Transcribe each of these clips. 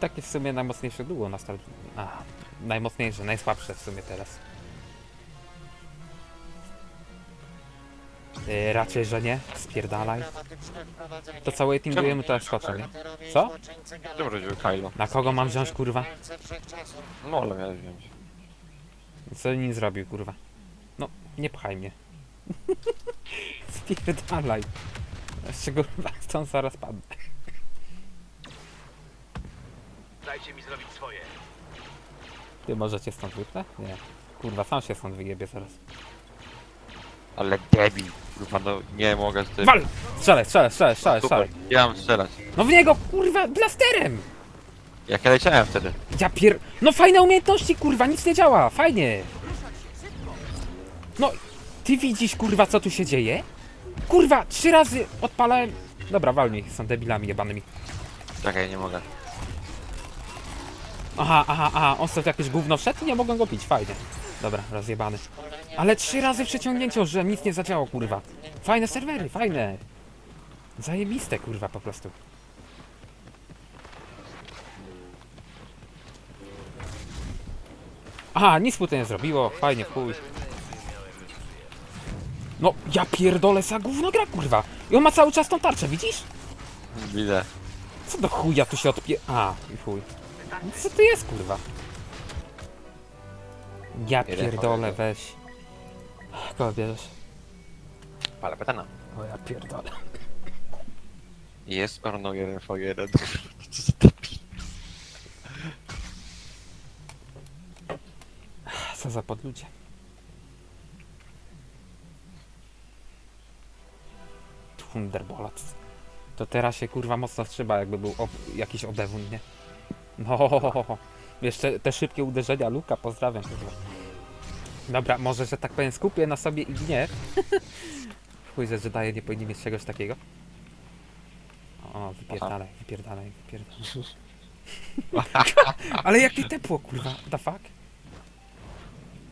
takie w sumie najmocniejsze duo na start. A, najmocniejsze, najsłabsze w sumie teraz. Yy, raczej, że nie. Spierdalaj. To całe teamujemy to jak skoczę, nie? Co? Czemu chodziło Kylo? Na kogo mam wziąć, kurwa? No ale miałeś wziąć. Co nie zrobił, kurwa? No, nie pchaj mnie. Spierdalaj. Jeszcze kurwa, stąd zaraz padnę. Dajcie mi zrobić swoje. Ty możecie stąd wypnę? Nie. Kurwa, sam się stąd wyjebie zaraz. Ale debil. Kurwa, no nie mogę z tym. Wal! Strzelaj, strzelaj, strzelaj, strzelaj, Super, strzelaj. ja mam strzelać. No w niego, kurwa, blasterem! Jak ja leciałem wtedy? Ja pier... No fajne umiejętności, kurwa, nic nie działa, fajnie. No, ty widzisz, kurwa, co tu się dzieje? Kurwa, trzy razy odpalałem... Dobra, walnij, są debilami jebanymi. Czekaj, nie mogę. Aha, aha, aha, on sobie jakieś gówno wszedł i nie mogłem go pić, fajnie. Dobra, rozjebany. Ale trzy razy w przeciągnięciu, że nic nie zadziałało, kurwa. Fajne serwery, fajne. Zajebiste, kurwa, po prostu. Aha, nic mu to nie zrobiło, fajnie, chuj. No, ja pierdolę za gówno gra, kurwa. I on ma cały czas tą tarczę, widzisz? Widzę. Co do chuja tu się odpie... A, i chuj. Co to jest, kurwa? Ja Jeden pierdolę, weź. Kogo bierzesz? Ale pytana. O ja pierdolę. Jest or no 1 for 1. Co za debil. Co za podludzie. Thunderbolt. To teraz się kurwa mocno strzyba, jakby był ob- jakiś odewun, nie? No, jeszcze te szybkie uderzenia Luka, pozdrawiam. Dobra, może, że tak powiem, skupię na sobie i gniew. Chuj, że Jedi nie powinni mieć czegoś takiego. O, wypierdalaj, wypierdalaj, wypierdalaj. Ale jakie tepło, kurwa, the fuck?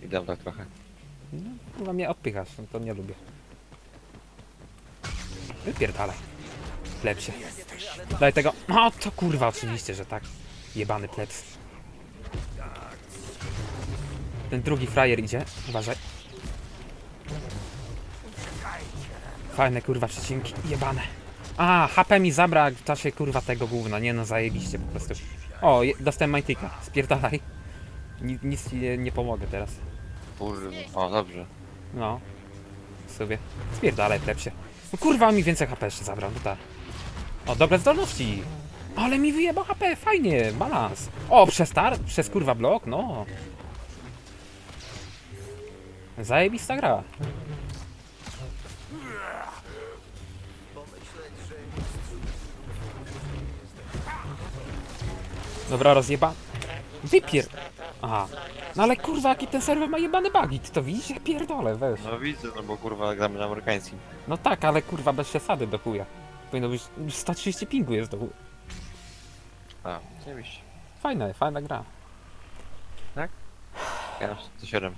Idę tak trochę. No, kurwa mnie odpychasz, no to nie lubię. Wypierdalaj. Plebsie. Daj tego. No to kurwa oczywiście, że tak. Jebany plebs. Ten drugi frajer idzie. Uważaj. Fajne kurwa przecinki. Jebane. A, HP mi zabra w czasie kurwa tego gówna. Nie no, zajebiście po prostu. O, je- dostałem Majtika. Spierdalaj. Ni- Nic ci nie, nie pomogę teraz. O, dobrze. No. Sobie. Spierdalaj, plepsie. No kurwa, mi więcej HP jeszcze zabrał, no tak. O, dobre zdolności. Ale mi wyjebał HP, fajnie, balans. O, przez tar, przez kurwa blok, no. Zajebista gra. Dobra, rozjeba. Wypier... Aha. No ale kurwa, jaki ten serwer ma jebany bugi, ty to widzisz? Ja pierdolę, weź. No widzę, no bo kurwa gramy na amerykańskim. No tak, ale kurwa bez przesady do chuja. Powinno być już 130 pingu jest do chuja. A, oczywiście. Fajna, fajna gra. Ja mam 107.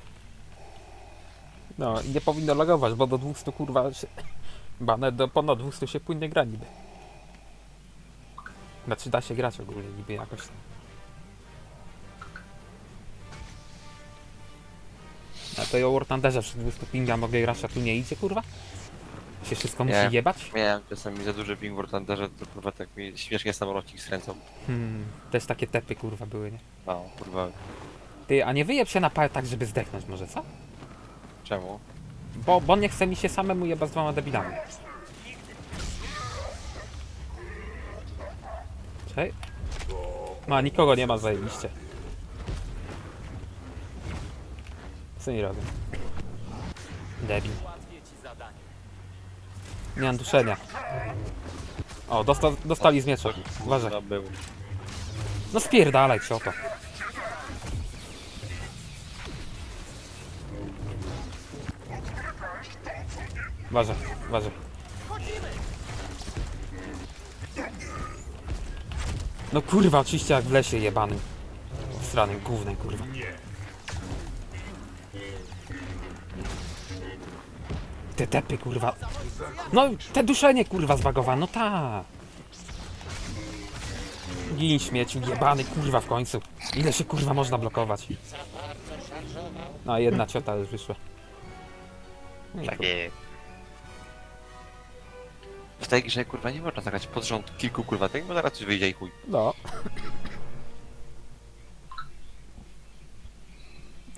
No i nie powinno logować, bo do 200 kurwa się... Bane do ponad 200 się płynnie gra niby. Znaczy da się grać ogólnie niby jakoś. A to ja o War Thunderze przy 200 pinga mogę grać, a tu nie idzie kurwa? Się wszystko musi Nie. jebać? Miałem czasami za duży ping w Wartanderze, to kurwa tak mi śmiesznie samolocik skręcał. Hmm, też takie tepy kurwa były, nie? No, kurwa. Ty, a nie wyjeb się na pal tak, żeby zdechnąć może, co? Czemu? Bo, bo nie chce mi się samemu jebać z dwoma debilami. Czekaj. No, nikogo nie ma zajebiście. Co nie robię? Debil. Nie mam duszenia. O, dosta, dostali z miecza. Uważaj. Był. No spierdalaj, cioto. Uważaj, uważaj. No kurwa, oczywiście jak w lesie jebanym. Stranym gównem, kurwa. Te tepy, kurwa. No, te duszenie, kurwa, zbagowane, no ta. Gin śmieciu, jebany kurwa w końcu. Ile się kurwa można blokować? No jedna ciota już wyszła. No Tak jest. W tej grze kurwa nie można zagrać pod rząd kilku kurwa tych, bo zaraz coś wyjdzie i chuj. No.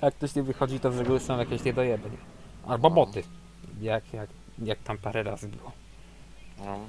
Jak ktoś nie wychodzi, to z reguły są jakieś niedojeby. nie? Albo boty. Jak, jak, jak tam parę razy było. No.